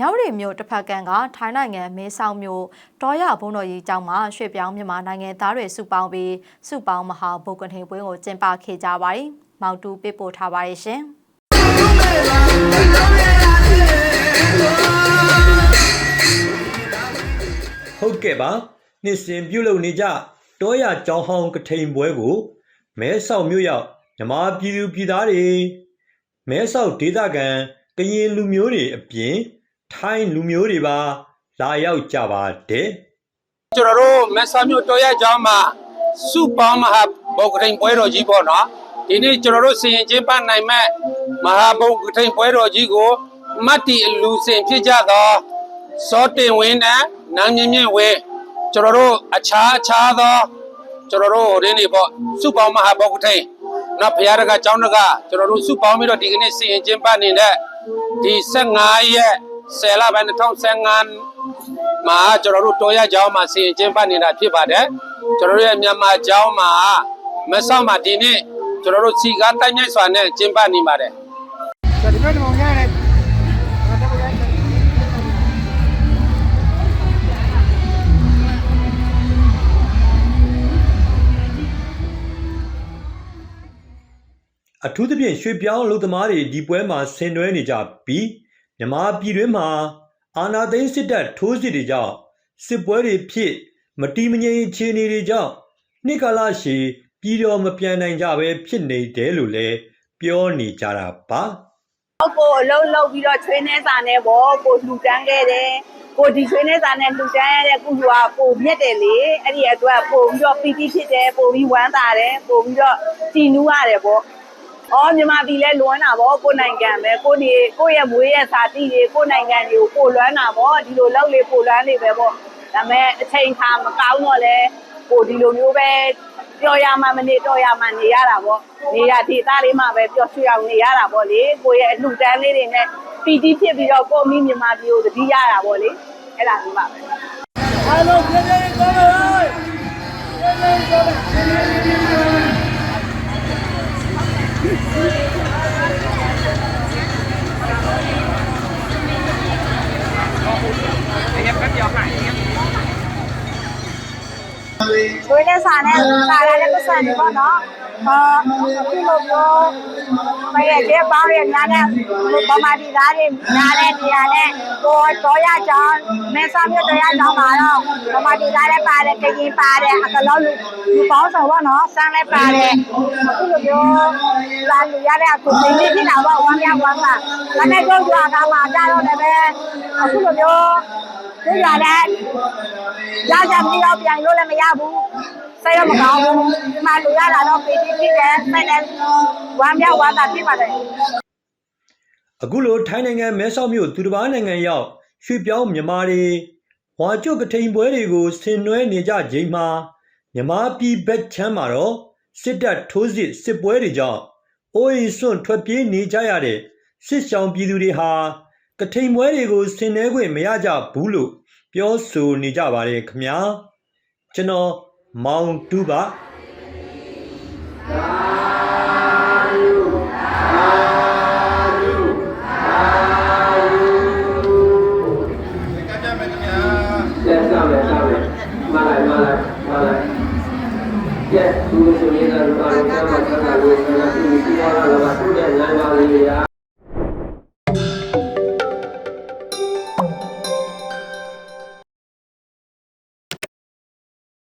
မြောက်ရီမြို့တစ်ဖက်ကကထိုင်းနိုင်ငံမဲဆောက်မြို့တောရဘုံတော်ကြီးကျောင်းမှာရွှေ့ပြောင်းမြန်မာနိုင်ငံသားတွေစုပေါင်းပြီးစုပေါင်းမဟာဘုတ်ကနေပွဲကိုကျင်းပခဲ့ကြပါတယ်။မောက်တူပေးပို့ထားပါတယ်ရှင်။ဟုတ်ကဲ့ပါနှစ်စဉ်ပြုလုပ်နေကြတောရကြောင်ဟောင်းကထိန်ပွဲကိုမဲဆောက်မြို့ရောက်မြမာပြည်သူပြည်သားတွေမဲဆောက်ဒေသခံကရင်လူမျိုးတွေအပြင် ထိုင်းလူမျိုးတွေပါလာရောက်ကြပါတယ်ကျွန်တော်တို့မက်ဆာမြို့တော်ရကျောင်းမှာစုပေါင်းမဟာဘုတ်ကထိန်ပွဲတော်ကြီးပေါ့နော်ဒီနေ့ကျွန်တော်တို့စီရင်ကျင်းပနိုင်မဲ့မဟာဘုတ်ကထိန်ပွဲတော်ကြီးကိုမတ်တီအလူစင်ဖြစ်ကြသောစောတင်ဝင်းနဲ့နန်းမြင့်မြင့်ဝင်းကျွန်တော်တို့အခြားအခြားသောကျွန်တော်တို့ဟိုရင်းနေပေါ့စုပေါင်းမဟာဘုတ်ကထိန်နော်ဘုရားတကကျောင်းတကကျွန်တော်တို့စုပေါင်းပြီးတော့ဒီကနေ့စီရင်ကျင်းပနေတဲ့ဒီ15ရက် 10လပိုင်း2015မှာကျွန်တော်တို့တော်ရကျောင်းမှာစီရင်ကျင်းပနေတာဖြစ်ပါတယ်ကျွန်တော်တို့ရဲ့မြန်မာကျောင်းမှာမဆောက်မှာဒီနေ့ကျွန်တော်တို့စီကားတိုက်မြိုက်စွာနဲ့ကျင်းပနေပါတယ်ဒီဘက်မှာငဲ့တယ်အထူးသဖြင့်ရွှေပြောင်းလူသမားတွေဒီပွဲမှာဆင်နွှဲနေကြပြီး မြမာပြည်တွင်းမှာအာနာသိန်းစစ်တပ်ထိုးစစ်တွေကြောင့်စစ်ပွဲတွေဖြစ်မတီမငြိမ်အခြေအနေတွေကြောင့်နှစ်ကာလရှည်ပြည်တော်မပြန်နိုင်ကြပဲဖြစ်နေတယ်လို့လည်းပြောနေကြတာပါကိုအလုံးလုံးပြီးတော့ချွေးနေစာနဲ့ဗောကိုလှူတန်းခဲ့တယ်ကိုဒီချွေးနေစာနဲ့လှူတန်းရတဲ့ကုလူကပိုမြက်တယ်လေအဲ့ဒီအတွက်ပို့ပြီးတော့ပီတိဖြစ်တယ်ပို့ပြီးဝမ်းသာတယ်ပို့ပြီးတော့ကြည်နူးရတယ်ဗော အော်မြန်မာပြည်လဲလွမ်းတာဗောကိုနိုင်ငံပဲကိုဒီကိုရဲ့မွေးရဲ့စာတိတွေကိုနိုင်ငံတွေကိုပို့လွမ်းတာဗောဒီလိုလောက်လေပို့လွမ်းနေပဲဗောဒါပေမဲ့အချိန်ခါမကောင်းတော့လဲကိုဒီလိုမျိုးပဲပြောရမှမနေတော့ရမှနေရတာဗောနေရဒေသလေးမှာပဲပျော်ရွှင်အောင်နေရတာဗောလေကိုရဲ့အလှူတန်းလေးတွေနဲ့ပီတိဖြစ်ပြီးတော့ကိုမိမြန်မာပြည်ကိုတတိရတာဗောလေအဲ့ဒါမျိုးပါပဲအားလုံးပြည့်ပြည့်သွားလိုက်ပြ เดี๋ยวแป๊บเดียวหายเนี่ย ကျွေးတဲ့စာနဲ့စာရတဲ့ပတ်စံတွေပေါ့နော်အာအခုလိုမျိုးမရဲ့တဲ့ပေါင်းရများတဲ့ဗမာပြည်သားတွေများတဲ့နေရာနဲ့ကိုတော့ရကြောင်းမဲဆာမြို့တော့ရကြောင်းမှာတော့ဗမာပြည်သားလည်းပါတယ်ကရင်ပါတယ်အကလောလူလူပေါင်းစုံပေါ့နော်စမ်းလည်းပါတယ်အခုလိုမျိုးလာလူရတဲ့အခုသိနေဖြစ်တာပေါ့ဝမ်းမြောက်ဝမ်းသာဒါနဲ့တို့ကြွားကမှကြတော့လည်းပဲအခုလိုမျိုးတို့ရတဲ့ရကြပြီးတော့ပြန်လို့လည်းမရဘူးစိတ်တော့မကောင်းဘူးဒီမှာလူရတာတော့ပေတိဖြစ်တယ်စိတ်လည်းဝမ်းမြောက်ဝမ်းသာဖြစ်ပါတယ်အခုလိုထိုင်းနိုင်ငံမဲဆောက်မြို့သူတစ်ပါးနိုင်ငံရောက်ရွှေပြောင်းမြန်မာတွေဝါကျွတ်ကထိန်ပွဲတွေကိုဆင်နွှဲနေကြချိန်မှာမြန်မာပြည်ဘက်ချမ်းမှာတော့စစ်တပ်ထိုးစစ်စစ်ပွဲတွေကြောင့်အိုးအိမ်စွန့်ထွက်ပြေးနေကြရတဲ့စစ်ဆောင်ပြည်သူတွေဟာကထိန်ပွဲတွေကိုဆင်နွှဲခွင့်မရကြဘူးလို့ပြောဆိုနေကြပါတယ်ခင်ဗျာ ကျွန်တော်မောင်တူပါ